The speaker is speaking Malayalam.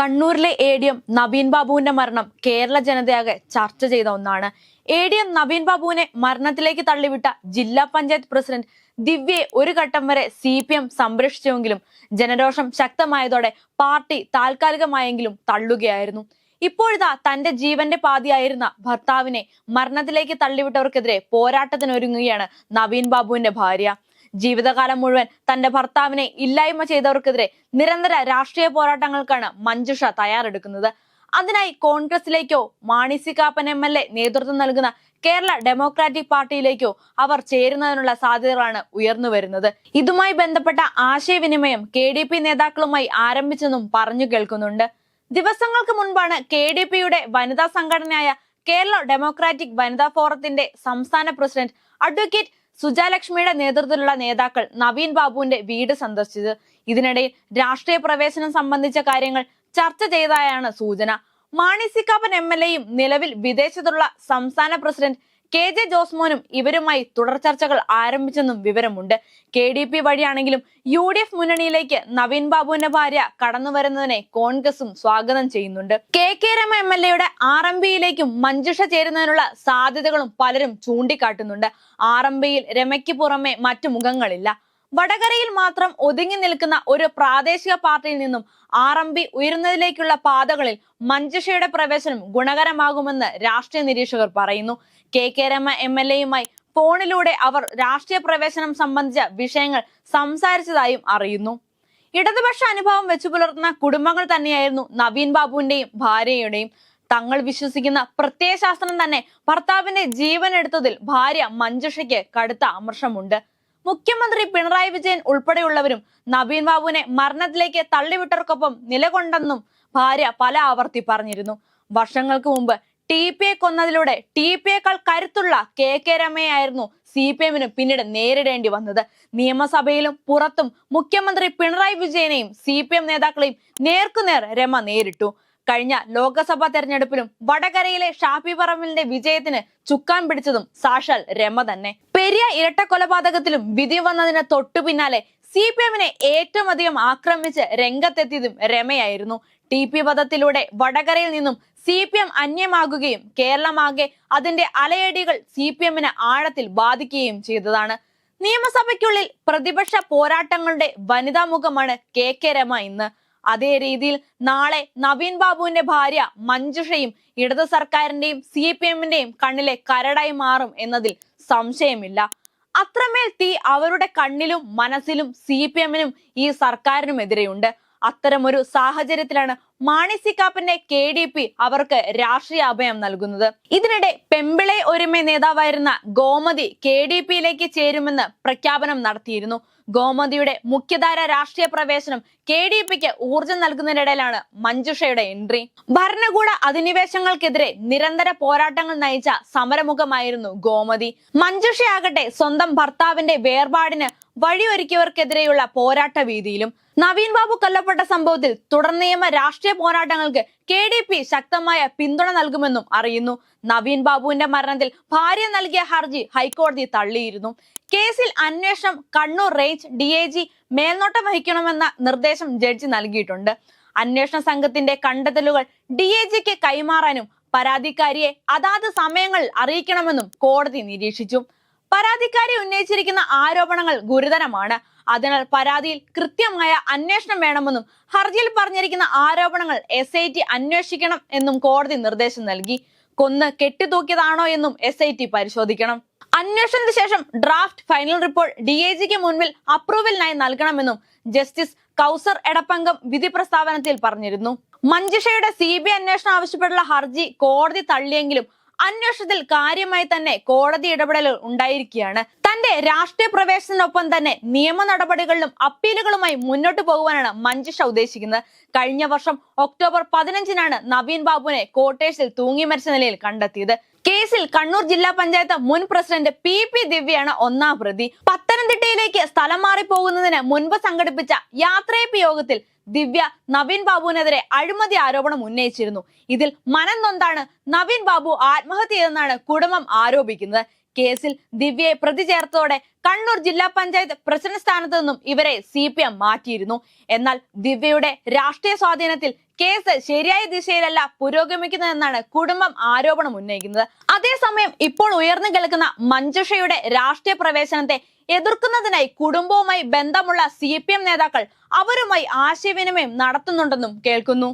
കണ്ണൂരിലെ എ ഡി എം നവീൻ ബാബുവിന്റെ മരണം കേരള ജനതയാകെ ചർച്ച ചെയ്ത ഒന്നാണ്. എ ഡി എം നവീൻ ബാബുവിനെ മരണത്തിലേക്ക് തള്ളിവിട്ട ജില്ലാ പഞ്ചായത്ത് പ്രസിഡന്റ് ദിവ്യയെ ഒരു ഘട്ടം വരെ സി പി എം സംരക്ഷിച്ചുവെങ്കിലും ജനരോഷം ശക്തമായതോടെ പാർട്ടി താൽക്കാലികമായെങ്കിലും തള്ളുകയായിരുന്നു. ഇപ്പോഴിതാ തന്റെ ജീവന്റെ പാതിയായിരുന്ന ഭർത്താവിനെ മരണത്തിലേക്ക് തള്ളിവിട്ടവർക്കെതിരെ പോരാട്ടത്തിനൊരുങ്ങുകയാണ് നവീൻ ബാബുവിന്റെ ഭാര്യ. ജീവിതകാലം മുഴുവൻ തന്റെ ഭർത്താവിനെ ഇല്ലായ്മ ചെയ്തവർക്കെതിരെ നിരന്തര രാഷ്ട്രീയ പോരാട്ടങ്ങൾക്കാണ് മഞ്ജുഷ തയ്യാറെടുക്കുന്നത്. അതിനായി കോൺഗ്രസിലേക്കോ Mani C Kappan M L A നേതൃത്വം നൽകുന്ന കേരള ഡെമോക്രാറ്റിക് പാർട്ടിയിലേക്കോ അവർ ചേരുന്നതിനുള്ള സാധ്യതകളാണ് ഉയർന്നു വരുന്നത്. ഇതുമായി ബന്ധപ്പെട്ട ആശയവിനിമയം കെ ഡി പി നേതാക്കളുമായി ആരംഭിച്ചെന്നും പറഞ്ഞു കേൾക്കുന്നുണ്ട്. ദിവസങ്ങൾക്ക് മുൻപാണ് കെ ഡി പിയുടെ വനിതാ സംഘടനയായ കേരള ഡെമോക്രാറ്റിക് വനിതാ ഫോറത്തിന്റെ സംസ്ഥാന പ്രസിഡന്റ് അഡ്വക്കേറ്റ് സുജാലക്ഷ്മിയുടെ നേതൃത്വത്തിലുള്ള നേതാക്കൾ നവീൻ ബാബുവിന്റെ വീട് സന്ദർശിച്ചത്. ഇതിനിടയിൽ രാഷ്ട്രീയ പ്രവേശനം സംബന്ധിച്ച കാര്യങ്ങൾ ചർച്ച ചെയ്തതായാണ് സൂചന. മാണി സിക്കാപ്പൻ എം എൽ എയും നിലവിൽ വിദേശത്തുള്ള സംസ്ഥാന പ്രസിഡന്റ് കെ ജെ ജോസ്മോനും ഇവരുമായി തുടർ ചർച്ചകൾ ആരംഭിച്ചെന്നും വിവരമുണ്ട്. കെ ഡി പി വഴിയാണെങ്കിലും യു ഡി എഫ് മുന്നണിയിലേക്ക് നവീൻ ബാബുവിന്റെ ഭാര്യ കടന്നു വരുന്നതിനെ കോൺഗ്രസും സ്വാഗതം ചെയ്യുന്നുണ്ട്. K K Rama M L എയുടെ ആർ എം പിയിലേക്കും മഞ്ജുഷ ചേരുന്നതിനുള്ള സാധ്യതകളും പലരും ചൂണ്ടിക്കാട്ടുന്നുണ്ട്. ആർ എം പിയിൽ രമയ്ക്ക് പുറമെ മറ്റു മുഖങ്ങളില്ല. വടകരയിൽ മാത്രം ഒതുങ്ങി നിൽക്കുന്ന ഒരു പ്രാദേശിക പാർട്ടിയിൽ നിന്നും ആർ എം പി ഉയരുന്നതിലേക്കുള്ള പാതകളിൽ മഞ്ജുഷയുടെ പ്രവേശനം ഗുണകരമാകുമെന്ന് രാഷ്ട്രീയ നിരീക്ഷകർ പറയുന്നു. K K Rama M L എയുമായി ഫോണിലൂടെ അവർ രാഷ്ട്രീയ പ്രവേശനം സംബന്ധിച്ച വിഷയങ്ങൾ സംസാരിച്ചതായും അറിയുന്നു. ഇടതുപക്ഷ അനുഭവം വെച്ചു പുലർത്തുന്ന കുടുംബങ്ങൾ തന്നെയായിരുന്നു നവീൻ ബാബുവിന്റെയും ഭാര്യയുടെയും. തങ്ങൾ വിശ്വസിക്കുന്ന പ്രത്യയശാസ്ത്രം തന്നെ ഭർത്താവിന്റെ ജീവൻ എടുത്തതിൽ ഭാര്യ മഞ്ജുഷയ്ക്ക് കടുത്ത അമർഷമുണ്ട്. മുഖ്യമന്ത്രി പിണറായി വിജയൻ ഉൾപ്പെടെയുള്ളവരും നവീൻ ബാബുവിനെ മരണത്തിലേക്ക് തള്ളിവിട്ടവർക്കൊപ്പം നിലകൊണ്ടെന്നും ഭാര്യ പല ആവർത്തി പറഞ്ഞിരുന്നു. വർഷങ്ങൾക്ക് മുമ്പ് ടി പി എ കൊന്നതിലൂടെ ടി പി എക്കാൾ കരുത്തുള്ള കെ കെ രമയായിരുന്നു സി പി എമ്മിന് പിന്നീട് നേരിടേണ്ടി വന്നത്. നിയമസഭയിലും പുറത്തും മുഖ്യമന്ത്രി പിണറായി വിജയനെയും സി പി എം നേതാക്കളെയും നേർക്കുനേർ രമ നേരിട്ടു. കഴിഞ്ഞ ലോക്സഭാ തെരഞ്ഞെടുപ്പിലും വടകരയിലെ ഷാഫി പറമ്പിലിന്റെ വിജയത്തിന് ചുക്കാൻ പിടിച്ചതും സാഷാൽ രമ തന്നെ. പെരിയ ഇരട്ട കൊലപാതകത്തിലും വിധി വന്നതിന് തൊട്ടു പിന്നാലെ സി പി എമ്മിനെ ഏറ്റവും അധികം ആക്രമിച്ച് രംഗത്തെത്തിയതും രമയായിരുന്നു. ടി പി പദത്തിലൂടെ വടകരയിൽ നിന്നും സി പി എം അന്യമാകുകയും കേരളമാകെ അതിന്റെ അലയടികൾ സി പി എമ്മിന് ആഴത്തിൽ ബാധിക്കുകയും ചെയ്തതാണ്. നിയമസഭയ്ക്കുള്ളിൽ പ്രതിപക്ഷ പോരാട്ടങ്ങളുടെ വനിതാ മുഖമാണ് കെ കെ രമ ഇന്ന്. അതേ രീതിയിൽ നാളെ നവീൻ ബാബുവിന്റെ ഭാര്യ മഞ്ജുഷയും ഇടതു സർക്കാരിന്റെയും സി പി എമ്മിന്റെയും കണ്ണിലെ കരടായി മാറും എന്നതിൽ സംശയമില്ല. അത്രമേൽ തീ അവരുടെ കണ്ണിലും മനസ്സിലും സി പി എമ്മിനും ഈ സർക്കാരിനും എതിരെയുണ്ട് അത്തരമൊരു സാഹചര്യത്തിലാണ് മാണി സി കാപ്പന്റെ കെ ഡി പി അവർക്ക് രാഷ്ട്രീയ അഭയം നൽകുന്നത്. ഇതിനിടെ പെമ്പിളെ ഒരുമ നേതാവായിരുന്ന ഗോമതി കെ ഡി പിയിലേക്ക് ചേരുമെന്ന് പ്രഖ്യാപനം നടത്തിയിരുന്നു. ഗോമതിയുടെ മുഖ്യധാര രാഷ്ട്രീയ പ്രവേശനം കെ ഡി പിക്ക് ഊർജം നൽകുന്നതിനിടയിലാണ് മഞ്ജുഷയുടെ എൻട്രി ഭരണകൂട അധിനിവേശങ്ങൾക്കെതിരെ നിരന്തര പോരാട്ടങ്ങൾ നയിച്ച സമരമുഖമായിരുന്നു ഗോമതി. മഞ്ജുഷയാകട്ടെ സ്വന്തം ഭർത്താവിന്റെ വേർപാടിന് വഴിയൊരുക്കിയവർക്കെതിരെയുള്ള പോരാട്ട വീതിയിലും നവീൻ ബാബു കൊല്ലപ്പെട്ട സംഭവത്തിൽ തുടർ നിയമ രാഷ്ട്രീയ പോരാട്ടങ്ങൾക്ക് കെ ഡി പി ശക്തമായ പിന്തുണ നൽകുമെന്നും അറിയുന്നു. നവീൻ ബാബുവിന്റെ മരണത്തിൽ ഭാര്യ നൽകിയ ഹർജി ഹൈക്കോടതി തള്ളിയിരുന്നു. കേസിൽ അന്വേഷണം Kannur range D I G മേൽനോട്ടം വഹിക്കണമെന്ന നിർദ്ദേശം ജഡ്ജി നൽകിയിട്ടുണ്ട്. അന്വേഷണ സംഘത്തിന്റെ കണ്ടെത്തലുകൾ ഡി എ ജിക്ക് കൈമാറാനും പരാതിക്കാരിയെ അതാത് സമയങ്ങളിൽ അറിയിക്കണമെന്നും കോടതി നിരീക്ഷിച്ചു. പരാതിക്കാരി ഉന്നയിച്ചിരിക്കുന്ന ആരോപണങ്ങൾ ഗുരുതരമാണ്. അതിനാൽ പരാതിയിൽ കൃത്യമായ അന്വേഷണം വേണമെന്നും ഹർജിയിൽ പറഞ്ഞിരിക്കുന്ന ആരോപണങ്ങൾ എസ് ഐ ടി അന്വേഷിക്കണം എന്നും കോടതി നിർദ്ദേശം നൽകി. കൊന്ന് കെട്ടിത്തൂക്കിയതാണോ എന്നും എസ് ഐ ടി പരിശോധിക്കണം. അന്വേഷണത്തിന് ശേഷം draft final report D I ജിക്ക് മുൻപിൽ അപ്രൂവലിനായി നൽകണമെന്നും ജസ്റ്റിസ് കൗസർ എടപ്പങ്കം വിധി പ്രസ്താവനത്തിൽ പറഞ്ഞിരുന്നു. മഞ്ജുഷയുടെ സി ബി അന്വേഷണം ആവശ്യപ്പെട്ടുള്ള ഹർജി കോടതി തള്ളിയെങ്കിലും അന്വേഷണത്തിൽ കാര്യമായി തന്നെ കോടതി ഇടപെടലുകൾ ഉണ്ടായിരിക്കുകയാണ്. തന്റെ രാഷ്ട്രീയ പ്രവേശനത്തിനൊപ്പം തന്നെ നിയമ നടപടികളിലും അപ്പീലുകളുമായി മുന്നോട്ട് പോകുവാനാണ് മഞ്ജുഷ ഉദ്ദേശിക്കുന്നത്. കഴിഞ്ഞ വർഷം ഒക്ടോബർ പതിനഞ്ചിനാണ് നവീൻ ബാബുവിനെ കോട്ടേഴ്സിൽ തൂങ്ങി മരിച്ച നിലയിൽ കണ്ടെത്തിയത്. കേസിൽ കണ്ണൂർ ജില്ലാ പഞ്ചായത്ത് മുൻ പ്രസിഡന്റ് പി പി ദിവ്യയാണ് ഒന്നാം പ്രതി. പത്തനംതിട്ടയിലേക്ക് സ്ഥലം മാറി പോകുന്നതിന് മുൻപ് സംഘടിപ്പിച്ച യാത്രയപ്പ് യോഗത്തിൽ ദിവ്യ നവീൻ ബാബുവിനെതിരെ അഴിമതി ആരോപണം ഉന്നയിച്ചിരുന്നു. ഇതിൽ മനം നൊന്താണ് നവീൻ ബാബു ആത്മഹത്യ ചെയ്തെന്നാണ് കുടുംബം ആരോപിക്കുന്നത്. കേസിൽ ദിവ്യയെ പ്രതി ചേർത്തതോടെ കണ്ണൂർ ജില്ലാ പഞ്ചായത്ത് പ്രസിഡന്റ് സ്ഥാനത്ത് നിന്നും ഇവരെ സി പി എം മാറ്റിയിരുന്നു. എന്നാൽ ദിവ്യയുടെ രാഷ്ട്രീയ സ്വാധീനത്തിൽ കേസ് ശരിയായ ദിശയിലല്ല പുരോഗമിക്കുന്നതെന്നാണ് കുടുംബം ആരോപണം ഉന്നയിക്കുന്നത്. അതേസമയം ഇപ്പോൾ ഉയർന്നു കേൾക്കുന്ന മഞ്ജുഷയുടെ രാഷ്ട്രീയ പ്രവേശനത്തെ എതിർക്കുന്നതിനായി കുടുംബവുമായി ബന്ധമുള്ള സി നേതാക്കൾ അവരുമായി ആശയവിനിമയം നടത്തുന്നുണ്ടെന്നും കേൾക്കുന്നു.